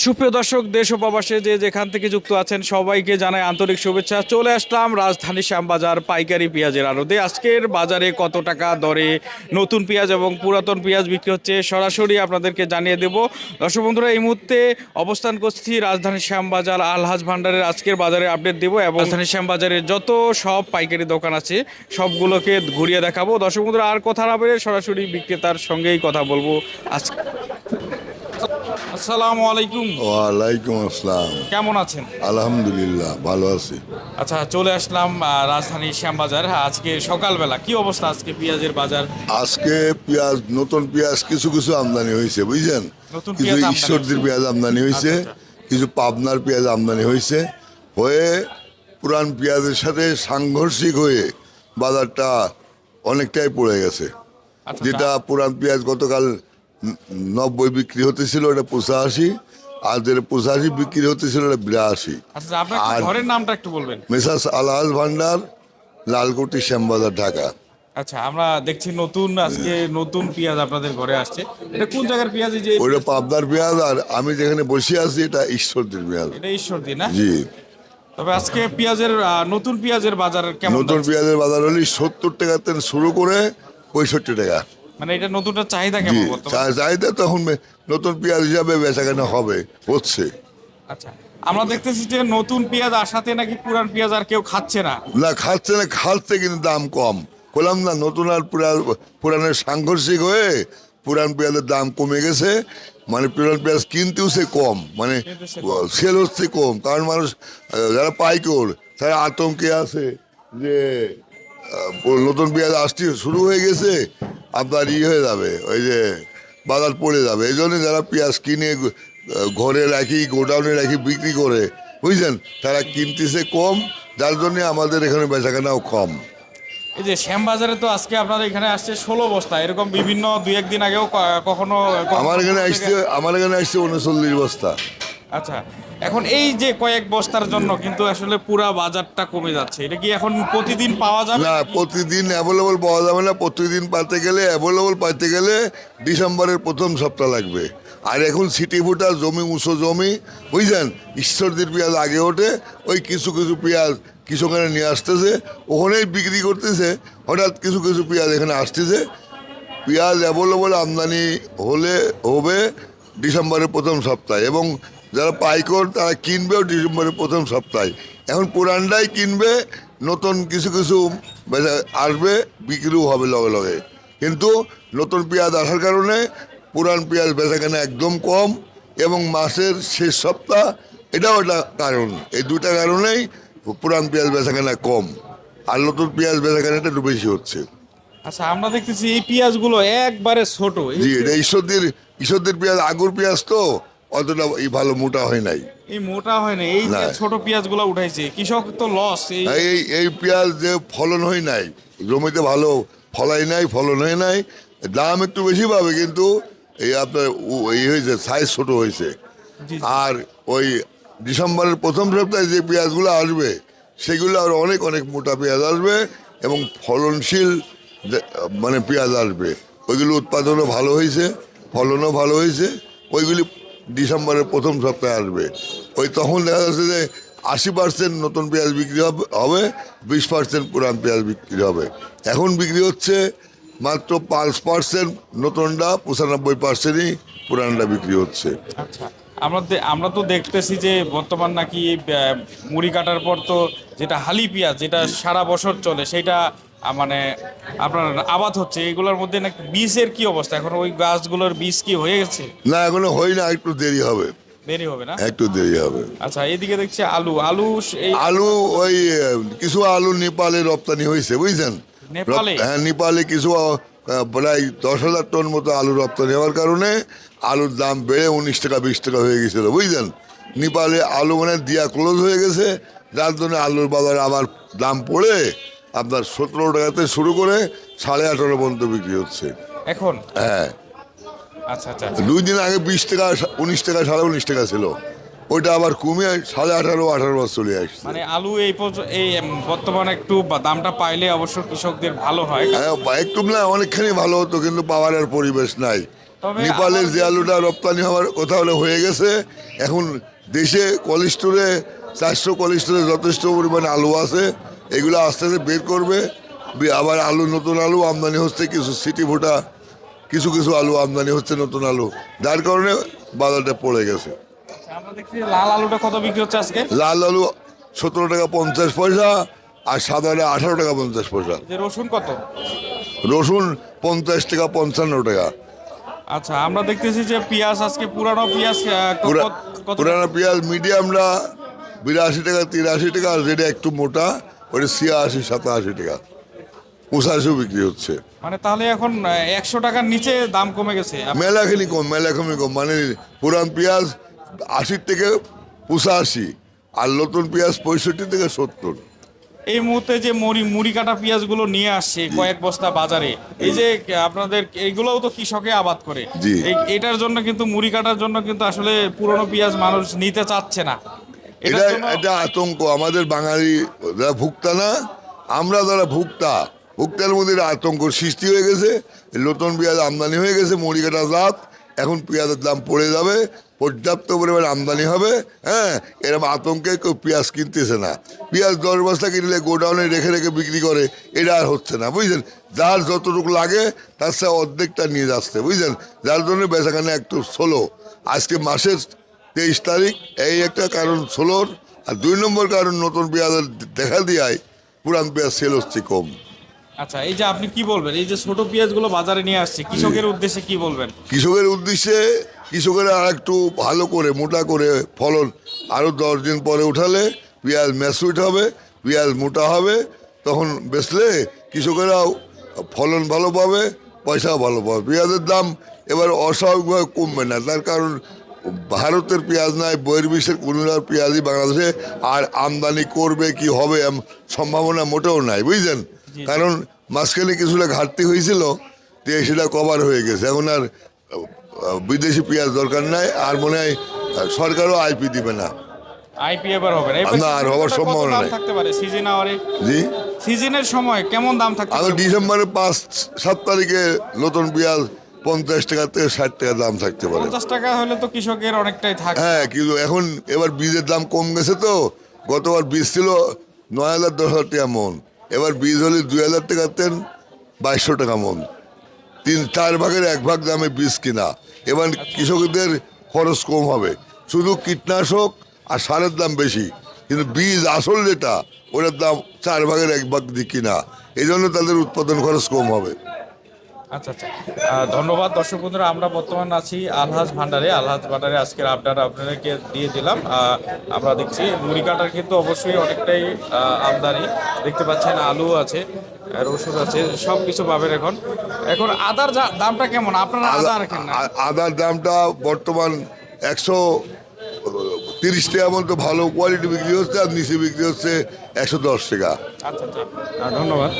সুপ্রিয় দর্শক, দেশ ও প্রবাসে যে যেখান থেকে যুক্ত আছেন সবাইকে জানাই আন্তরিক শুভেচ্ছা। চলে আসলাম রাজধানী শ্যামবাজার পাইকারি পেঁয়াজের আড়তে। আজকের বাজারে কত টাকা দরে নতুন পেঁয়াজ এবং পুরাতন পেঁয়াজ বিক্রি হচ্ছে সরাসরি আপনাদেরকে জানিয়ে দেব। দর্শক বন্ধুরা, এই মুহূর্তে অবস্থান করছি রাজধানী শ্যামবাজার আলহাজ ভান্ডারের আজকের বাজারে আপডেট দেব এবং রাজধানী শ্যামবাজারের যত সব পাইকারি দোকান আছে, সবগুলোকে ঘুরিয়ে দেখাবো। দর্শক বন্ধুরা, আর কথা না বলে সরাসরি বিক্রেতার সঙ্গেই কথা বলব আজকে আসসালামু আলাইকুম। ওয়ালাইকুম আসসালাম। কেমন আছেন? আলহামদুলিল্লাহ ভালো আছি। আচ্ছা চলে আসলাম রাজধানী শ্যামবাজার আজকে সকালবেলা কি অবস্থা আজকে পেঁয়াজের বাজার? আজকে পেঁয়াজ নতুন পেঁয়াজ কিছু কিছু আমদানি হয়েছে বুঝছেন কিছু ঈশ্বরদীর পেঁয়াজ আমদানি হয়েছে আচ্ছা, কিছু পাবনার পেঁয়াজ আমদানি হয়েছে। হয়ে পুরান পেঁয়াজের সাথে সাংঘর্ষিক হয়ে বাজারটা অনেকটাই পড়ে গেছে। আচ্ছা, যেটা পুরান পেঁয়াজ গতকাল নব্বই বিক্রি হতেছিল ওটা পঁচাশি আর যেটা পঁচাশি বিক্রি হতেছিল ওটা বিরাশি। আচ্ছা আর- ঘরের নামটা একটু বলবেন। মেসাস আলহাজ ভান্ডার লালকুটি শ্যামবাজার ঢাকা। আচ্ছা আমরা দেখছি নতুন আজকে নতুন পেঁয়াজ আপনাদের ঘরে আসছে। এটা কোন জায়গার পেঁয়াজ? যে ওইটা পাবনার পেঁয়াজ আর আমি যেখানে বসে আছি এটা ঈশ্বরদীর পেঁয়াজ। এটা ঈশ্বরদী না? জি। তবে আজকে পেঁয়াজের নতুন পেঁয়াজের বাজার কেমন নতুন পেঁয়াজের বাজার হলে সত্তর টাকা থেকে শুরু করে পঁয়ষট্টি টাকা। মানে এটা নতুনটা চাহিদা কেমন বর্তমানে? চাহিদা তখন নতুন পেঁয়াজ হিসাবে বেচাকেনা হবে হচ্ছে। আচ্ছা আমরা দেখতেছি যে নতুন পেঁয়াজ আসাতে নাকি পুরান পেঁয়াজ আর কেউ খাচ্ছে না। না খাচ্ছে না খাচ্ছে কিন্তু দাম কম। বললাম না নতুন আর পুরা পুরানের সাংঘর্ষিক হয়ে পুরান পেঁয়াজের দাম কমে গেছে। মানে পুরান পেঁয়াজ কিনতেও সে কম মানে সেল হচ্ছে কম। কারণ মানুষ যারা পাইকর তারা আতঙ্কে আছে যে নতুন পেঁয়াজ আসতে শুরু হয়ে গেছে আপনার ই হয়ে যাবে ওই যে বাজার পড়ে যাবে। এই জন্য যারা পেঁয়াজ কিনে ঘরে রাখি গোডাউনে রাখি বিক্রি করে বুঝছেন তারা কিনতেছে কম যার জন্য আমাদের এখানে বেচাকেনাও কম। এই যে শ্যামবাজারে তো আজকে আপনার এখানে আসছে ষোলো বস্তা এরকম বিভিন্ন দু একদিন আগেও কখনো কখনো আমার এখানে আসছে আমার এখানে আসছে উনচল্লিশ বস্তা। আচ্ছা এখন এই যে কয়েক বস্তার জন্য কিন্তু আসলে পুরো বাজারটা কমে যাচ্ছে। এটা কি এখন প্রতিদিন পাওয়া যাবে? না, প্রতিদিন অ্যাভেলেবল পাওয়া যাবে না। প্রতিদিন পাতে গেলে অ্যাভেলেবল পাইতে গেলে ডিসেম্বরের প্রথম সপ্তাহ লাগবে। আর এখন সিটি ফুটা জমি উঁচু জমি বুঝছেন ঈশ্বরদীর পেঁয়াজ আগে ওঠে, ওই কিছু কিছু পেঁয়াজ কৃষকেরা নিয়ে আসতেছে, ওখানেই বিক্রি করতেছে। হঠাৎ কিছু কিছু পেঁয়াজ এখানে আসতেছে। পেঁয়াজ অ্যাভেলেবল আমদানি হলে হবে ডিসেম্বরের প্রথম সপ্তাহে। এবং যারা পাইকর তারা কিনবেও ডিসেম্বরের প্রথম সপ্তাহে। এখন পুরানটাই কিনবে নতুন কিছু কিছু বেচা- আসবে বিক্রিও হবে লগে লগে। কিন্তু নতুন পেঁয়াজ আসার কারণে পুরান পেঁয়াজ বেচাকেনা একদম কম এবং মাসের শেষ সপ্তাহ এটাও একটা কারণ। এই দুটা কারণেই পুরান পেঁয়াজ বেচাকেনা কম আর নতুন পেঁয়াজ বেচাকেনাটা একটু বেশি হচ্ছে। আচ্ছা আমরা দেখতেছি এই পেঁয়াজগুলো একবারে ছোট। জি এটা ঈশ্বরদের ঈশ্বরদের পেঁয়াজ আগুর পেঁয়াজ তো অতটা এই ভালো মোটা হয় নাই এই মোটা হয় না এই যে। ছোট পেঁয়াজগুলো উঠাইছে কৃষক তো লস এই এই পেঁয়াজ যে ফলন হয় নাই জমিতে ভালো ফলাই নাই ফলন হয় নাই দাম একটু বেশি পাবে কিন্তু এই আপনার এই হয়েছে সাইজ ছোট হয়েছে। আর ওই ডিসেম্বরের প্রথম সপ্তাহে যে পেঁয়াজগুলো আসবে সেগুলো আর অনেক অনেক মোটা পেঁয়াজ আসবে এবং ফলনশীল মানে পেঁয়াজ আসবে ওইগুলো উৎপাদনও ভালো হয়েছে ফলনও ভালো হয়েছে ওইগুলি ডিসেম্বরের প্রথম সপ্তাহে আসবে। ওই তখন দেখা যাচ্ছে যে আশি পার্সেন্ট নতুন পেঁয়াজ বিক্রি হবে বিশ পার্সেন্ট পুরান পেঁয়াজ বিক্রি হবে। এখন বিক্রি হচ্ছে মাত্র পাঁচ পার্সেন্ট নতুনটা, পঁচানব্বই পার্সেন্টই পুরানটা বিক্রি হচ্ছে। আচ্ছা আমরা আমরা তো দেখতেছি যে বর্তমান নাকি মুড়ি কাটার পর তো যেটা হালি পেঁয়াজ, যেটা সারা বছর চলে, সেটা মানে আপনার আবাদ হচ্ছে এগুলোর মধ্যে নাকি বীজের কি অবস্থা? এখন ওই গাছগুলোর বীজ কি হয়ে গেছে? না এখনও হয় না একটু দেরি হবে। দেরি হবে না? একটু দেরি হবে। আচ্ছা এদিকে দেখছি আলু আলু এই আলু ওই কিছু আলু নেপালে রপ্তানি হয়েছে বুঝছেন? নেপালে? হ্যাঁ নেপালে কিছু প্রায় দশ হাজার টন মতো আলু রপ্তানি হওয়ার কারণে আলুর দাম বেড়ে উনিশ টাকা বিশ টাকা হয়ে গেছিল বুঝলেন নেপালে আলু মানে দিয়া ক্লোজ হয়ে গেছে যার জন্য আলুর বাজারে আবার দাম পড়ে আপনার সতেরো টাকাতে শুরু করে সাড়ে আঠারো পর্যন্ত বিক্রি হচ্ছে। এখন? হ্যাঁ। আচ্ছা আচ্ছা দুই দিন আগে বিশ টাকা উনিশ টাকা সাড়ে উনিশ টাকা ছিল। ওইটা আবার কমে সাড়ে আঠারো আঠারো বছর চলে আসছে। মানে আলু এই এই বর্তমানে একটু দামটা পাইলে অবশ্য কৃষকদের ভালো হয়। হ্যাঁ একটু না অনেকখানি ভালো হতো কিন্তু পাওয়ার আর পরিবেশ নাই। নেপালের যে আলুটা রপ্তানি হওয়ার কথা হলে হয়ে গেছে এখন দেশে কোলেস্টোরে চারশো কোলেস্টোরে যথেষ্ট পরিমাণে আলু আছে। এগুলো আস্তে আস্তে বের করবে। আবার আলু নতুন আলু আমদানি হচ্ছে কিছু সিটি ভোটা কিছু কিছু আলু আমদানি হচ্ছে নতুন আলু। যার কারণে বাজারটা পড়ে গেছে। লাল আলুটা কত বিক্রি হচ্ছে আজকে? লাল আলু সতেরো টাকা পঞ্চাশ পয়সা আর সাদাটা আঠারো টাকা পঞ্চাশ পয়সা। রসুন কত? রসুন পঞ্চাশ টাকা পঞ্চান্ন টাকা। আচ্ছা আমরা দেখতেছি যে পেঁয়াজ আজকে পুরানো পেঁয়াজ পুরানো পেঁয়াজ মিডিয়ামরা বিরাশি টাকা তিরাশি টাকা আর যেটা একটু মোটা ওটা ছিয়াশি সাতাশি টাকা। পঁচাশিও বিক্রি হচ্ছে। মানে তাহলে এখন একশো টাকার নিচে দাম কমে গেছে। মেলাখানি কম মেলাখানি কম। মানে পুরান পেঁয়াজ আশির থেকে পঁচাশি আর নতুন পেঁয়াজ পঁয়ষট্টি থেকে সত্তর। এই মুহূর্তে যে মুড়ি মুড়ি কাটা পেঁয়াজগুলো নিয়ে আসছে কয়েক বস্তা বাজারে এই যে আপনাদের এইগুলোও তো কৃষকে আবাদ করে। এটার জন্য কিন্তু মুড়ি কাটার জন্য কিন্তু আসলে পুরনো পেঁয়াজ মানুষ নিতে চাচ্ছে না। এটা এটা আতঙ্ক আমাদের বাঙালি যারা ভুক্তা না আমরা যারা ভুক্তা ভুক্তার মধ্যে আতঙ্ক সৃষ্টি হয়ে গেছে নতুন পেঁয়াজ আমদানি হয়ে গেছে মরিকাটা জাত এখন পেঁয়াজের দাম পড়ে যাবে পর্যাপ্ত পরিমাণ আমদানি হবে হ্যাঁ এরকম আতঙ্কে কেউ পেঁয়াজ কিনতেছে না। পেঁয়াজ দশ বস্তা কিনলে গোডাউনে রেখে রেখে বিক্রি করে এটা আর হচ্ছে না বুঝলেন? যার যতটুকু লাগে তার সাথে অর্ধেকটা নিয়ে যাচ্ছে বুঝলেন? যার জন্য বেচাখানে একটু ষোলো আজকে মাসের তেইশ তারিখ এই একটা কারণ ষোলোর আর দুই নম্বর কারণ নতুন পেঁয়াজের দেখা দিয়ায় পুরান পেঁয়াজ সেল হচ্ছে কম। আচ্ছা এই যে আপনি কি বলবেন? এই যে ছোট পেঁয়াজগুলো বাজারে নিয়ে আসছে কৃষকের উদ্দেশ্যে কি বলবেন? কৃষকের উদ্দেশ্যে কৃষকেরা আর একটু ভালো করে মোটা করে ফলন আরও দশ দিন পরে উঠালে পেঁয়াজ ম্যাসুইট হবে পেঁয়াজ মোটা হবে তখন বেচলে কৃষকেরাও ফলন ভালো পাবে পয়সাও ভালো পাবে। পেঁয়াজের দাম এবার অস্বাভাবিকভাবে কমবে না তার কারণ ভারতের পেঁয়াজ নাই বহির্বিশ্বের কোনো পেঁয়াজই বাংলাদেশে আর আমদানি করবে কি হবে সম্ভাবনা মোটেও নাই বুঝলেন? কারণ মাঝখানে কিছুটা ঘাটতি হয়েছিল যে সেটা কভার হয়ে গেছে। এখন আর বিদেশি পেঁয়াজ দরকার নাই আর মনে হয় সরকারও আইপি দিবে না। আইপি এবার হবে না। আর হওয়ার সম্ভাবনা নেই। থাকতে পারে? সিজন আওয়ারে জি? সিজনের সময় কেমন দাম থাকতে আমি ডিসেম্বরের পাঁচ সাত তারিখে নতুন পেঁয়াজ পঞ্চাশ টাকা থেকে ষাট টাকা দাম থাকতে পারে। পঞ্চাশ টাকা হলে তো কৃষকের অনেকটাই থাকে। হ্যাঁ কিন্তু এখন এবার বীজের দাম কম গেছে তো। গতবার বীজ ছিল নয় হাজার দশ হাজার টাকা মন। এবার বীজ হলে দুই হাজার টাকা তেন বাইশশো টাকা মন। তিন চার ভাগের এক ভাগ দামে বীজ কিনা। এবার কৃষকদের খরচ কম হবে। শুধু কীটনাশক আর সারের দাম বেশি। কিন্তু বীজ আসল যেটা ওটার দাম চার ভাগের এক ভাগ দিয়ে কিনা। এই জন্য তাদের উৎপাদন খরচ কম হবে। আচ্ছা আচ্ছা। ধন্যবাদ দর্শক বন্ধুরা আমরা বর্তমান আছি আলহাজ ভান্ডারে। আলহাজ ভান্ডারে আজকের আপডেট আপনাদেরকে দিয়ে দিলাম। আমরা দেখছি মুড়ি কাটার কিন্তু অবশ্যই অনেকটাই আমদানি। দেখতে পাচ্ছেন আলু আছে ওষুধ আছে সব কিছু পাবেন এখন। এখন আদার দামটা কেমন? আপনারা আদা রাখেন আদার দামটা বর্তমান একশো তিরিশ টাকা মতো ভালো কোয়ালিটি বিক্রি হচ্ছে আর নিচে বিক্রি হচ্ছে একশো দশ টাকা। আচ্ছা আচ্ছা। ধন্যবাদ।